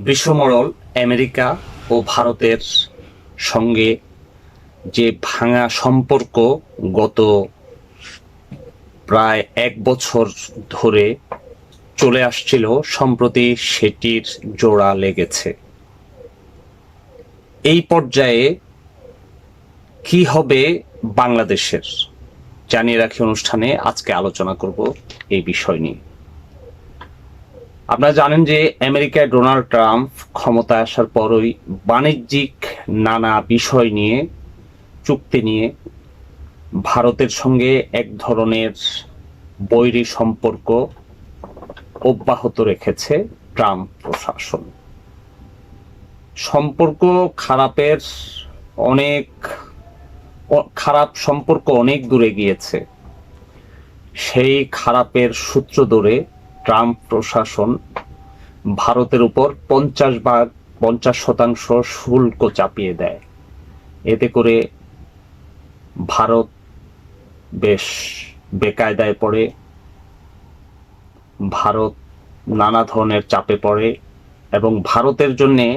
বিশ্বমড়ল America ও ভারতের সঙ্গে যে ভাঙা সম্পর্ক গত প্রায় এক বছর ধরে চলে আসছিল, সম্প্রতি সেটির জোড়া লেগেছে। এই পর্যায়ে কি হবে বাংলাদেশের? জানিয়ে রাখি অনুষ্ঠানে আজকে আলোচনা করব এই বিষয় নিয়ে। আপনারা জানেন যে আমেরিকায় ডোনাল্ড ট্রাম্প ক্ষমতায় আসার পরই বাণিজ্যিক নানা বিষয় নিয়ে, চুক্তি নিয়ে ভারতের সঙ্গে এক ধরনের বৈরী সম্পর্ক অব্যাহত রেখেছে ট্রাম্প প্রশাসন। সম্পর্ক খারাপের অনেক খারাপ সম্পর্ক অনেক দূরে গিয়েছে। সেই খারাপের সূত্র ধরে ট্রাম্প প্রশাসন ভারতের উপর পঞ্চাশ ভাগ, পঞ্চাশ শতাংশ শুল্ক চাপিয়ে দেয়। এতে করে ভারত বেশ বেকায়দায় পড়ে, ভারত নানা ধরনের চাপে পড়ে এবং ভারতের জন্যে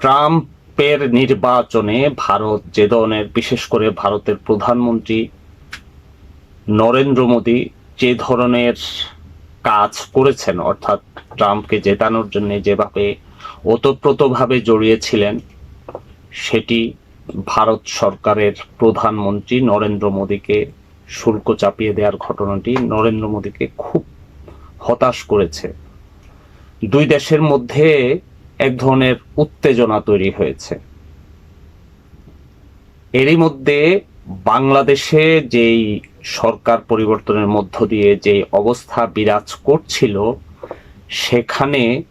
ট্রাম্পের নির্বাচনে ভারত যে ধরনের, বিশেষ করে ভারতের প্রধানমন্ত্রী নরেন্দ্র মোদী যে ধরনের কাজ করেছেন, অর্থাৎ ট্রাম্পকে জেতানোর জন্য যেভাবে ওতপ্রোতভাবে জড়িয়েছিলেন, সেটি ভারত সরকারের প্রধানমন্ত্রী নরেন্দ্র মোদীকে শুল্ক চাপিয়ে দেওয়ার ঘটনাটি নরেন্দ্র মোদীকে খুব হতাশ করেছে। দুই দেশের মধ্যে এক ধরনের উত্তেজনা তৈরি হয়েছে। এরই মধ্যে বাংলাদেশে যেই সরকার পরিবর্তনের মধ্য দিয়ে যে অবস্থা বিরাজ করছিল, সেখানে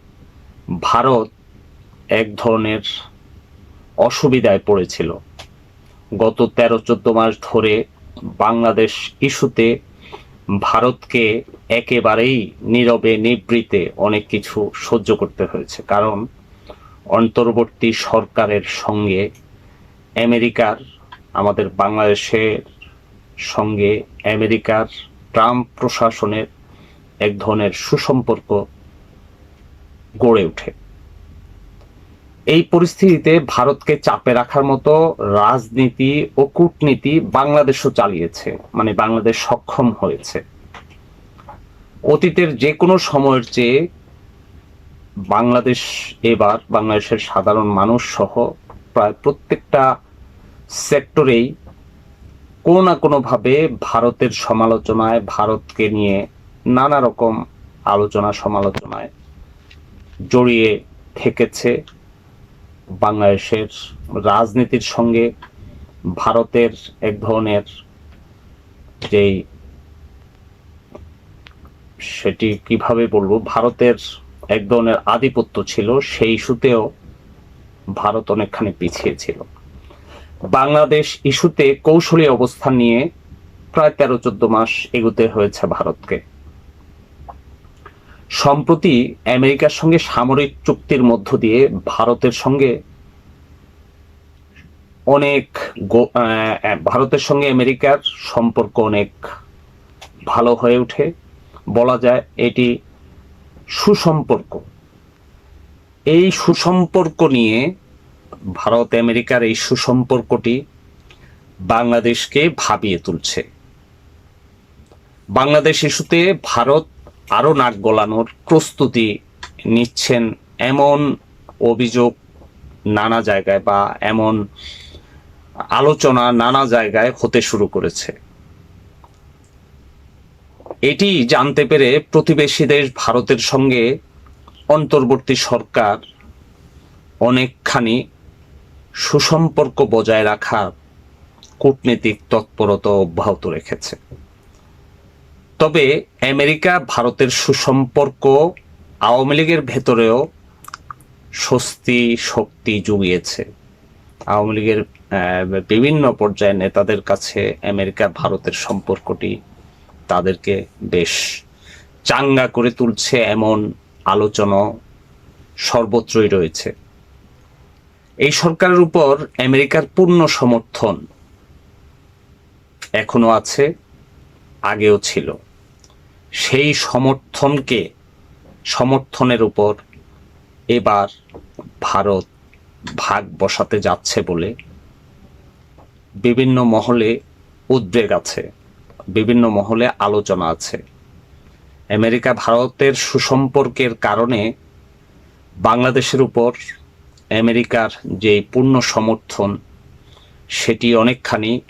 ভারত এক ধরনের অসুবিধায় পড়েছিল। গত তেরো চোদ্দ মাস ধরে বাংলাদেশ ইস্যুতে ভারতকে একেবারেই নীরবে নিবৃতে অনেক কিছু সহ্য করতে হয়েছে। কারণ অন্তর্বর্তী সরকারের সঙ্গে আমেরিকার, আমাদের বাংলাদেশের সঙ্গে আমেরিকার ট্রাম্প প্রশাসনের এক ধরনের সুসম্পর্ক গড়ে ওঠে। এই পরিস্থিতিতে ভারতকে চাপে রাখার মতো রাজনীতি ও কূটনীতি বাংলাদেশও চালিয়েছে মানে বাংলাদেশ সক্ষম হয়েছে। অতীতের যে কোনো সময়ের চেয়ে বাংলাদেশ এবার, বাংলাদেশের সাধারণ মানুষ সহ প্রায় প্রত্যেকটা সেক্টরেই কোনো না কোনোভাবে ভারতের সমালোচনায়, ভারতকে নিয়ে নানা রকম আলোচনা, সমালোচনায় জড়িয়ে থেকেছে বাংলাদেশের রাজনীতির সঙ্গে, ভারতের এক ধরনের যেই সেটি কীভাবে বলব, ভারতের এক ধরনের আধিপত্য ছিল, সেই ইস্যুতেও ভারত অনেকখানি পিছিয়ে ছিল। বাংলাদেশ ইস্যুতে কৌশলী অবস্থান নিয়ে প্রায় তেরো চোদ্দ মাস এগুতে হয়েছে ভারতকে। সম্প্রতি আমেরিকার সঙ্গে সামরিক চুক্তির মধ্য দিয়ে ভারতের সঙ্গে অনেক ভারতের সঙ্গে আমেরিকার সম্পর্ক অনেক ভালো হয়ে ওঠে। বলা যায় এটি সুসম্পর্ক। এই সুসম্পর্ক নিয়ে ভারত, আমেরিকার এই সুসম্পর্কটি বাংলাদেশকে ভাবিয়ে তুলছে। বাংলাদেশ ইস্যুতে ভারত আরও নাক গলানোর প্রস্তুতি নিচ্ছেন এমন অভিযোগ নানা জায়গায় বা এমন আলোচনা নানা জায়গায় হতে শুরু করেছে। এটি জানতে পেরে প্রতিবেশী দেশ ভারতের সঙ্গে অন্তর্বর্তী সরকার অনেকখানি সুসম্পর্ক বজায় রাখার কূটনীতিক তৎপরতা অব্যাহত রেখেছে। তবে আমেরিকা ভারতের সুসম্পর্ক আওয়ামী লীগের ভেতরেও স্বস্তি, শক্তি জুগিয়েছে। আওয়ামী লীগের বিভিন্ন পর্যায়ে নেতাদের কাছে আমেরিকা ভারতের সম্পর্কটি তাদেরকে বেশ চাঙ্গা করে তুলছে এমন আলোচনা সর্বত্রই রয়েছে। এই সরকারের উপর আমেরিকার পূর্ণ সমর্থন এখনও আছে, আগেও ছিল। সেই সমর্থনকে, সমর্থনের উপর এবার ভারত ভাগ বসাতে যাচ্ছে বলে বিভিন্ন মহলে উদ্বেগ আছে, বিভিন্ন মহলে আলোচনা আছে। আমেরিকা ভারতের সুসম্পর্কের কারণে বাংলাদেশের উপর আমেরিকার যে পূর্ণ সমর্থন, সেটি অনেকখানি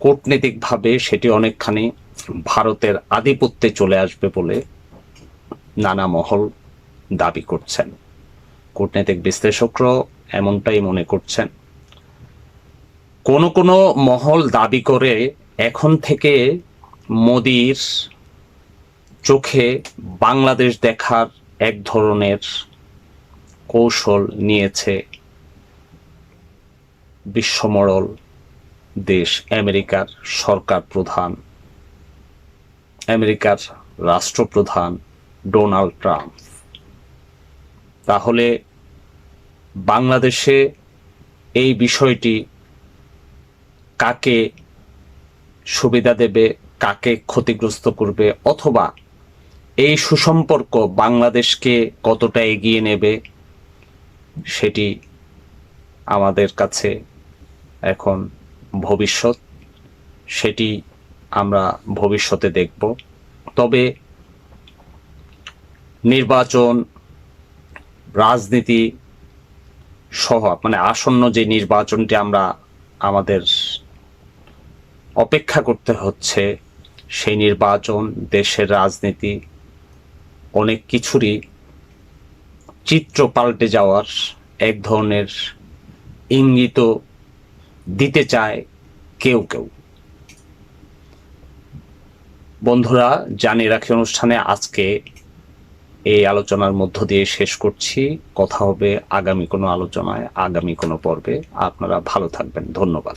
কূটনীতিকভাবে সেটি অনেকখানি ভারতের আধিপত্যে চলে আসবে বলে নানা মহল দাবি করছেন। কূটনৈতিক বিশ্লেষকরাও এমনটাই মনে করছেন। কোন কোন মহল দাবি করে এখন থেকে মোদির চোখে বাংলাদেশ দেখার এক ধরনের কৌশল নিয়েছে বিশ্বমরল দেশ, আমেরিকার সরকার প্রধান, আমেরিকার রাষ্ট্রপ্রধান ডোনাল্ড ট্রাম্প। তাহলে বাংলাদেশে এই বিষয়টি কাকে সুবিধা দেবে, কাকে ক্ষতিগ্রস্ত করবে, অথবা এই সুসম্পর্ক বাংলাদেশকে কতটা এগিয়ে নেবে সেটি আমাদের কাছে এখন ভবিষ্যৎ। সেটি আমরা ভবিষ্যতে দেখব। তবে নির্বাচন, রাজনীতি সহ মানে আসন্ন যে নির্বাচনটি আমরা আমাদের অপেক্ষা করতে হচ্ছে, সেই নির্বাচন, দেশের রাজনীতি, অনেক কিছুরই চিত্র পাল্টে যাওয়ার এক ধরনের ইঙ্গিত দিতে চায় কেউ কেউ। বন্ধুরা, জানিয়ে রাখি অনুষ্ঠানে আজকে এই আলোচনার মধ্য দিয়ে শেষ করছি। কথা হবে আগামী কোনো আলোচনায়, আগামী কোনো পর্বে। আপনারা ভালো থাকবেন। ধন্যবাদ।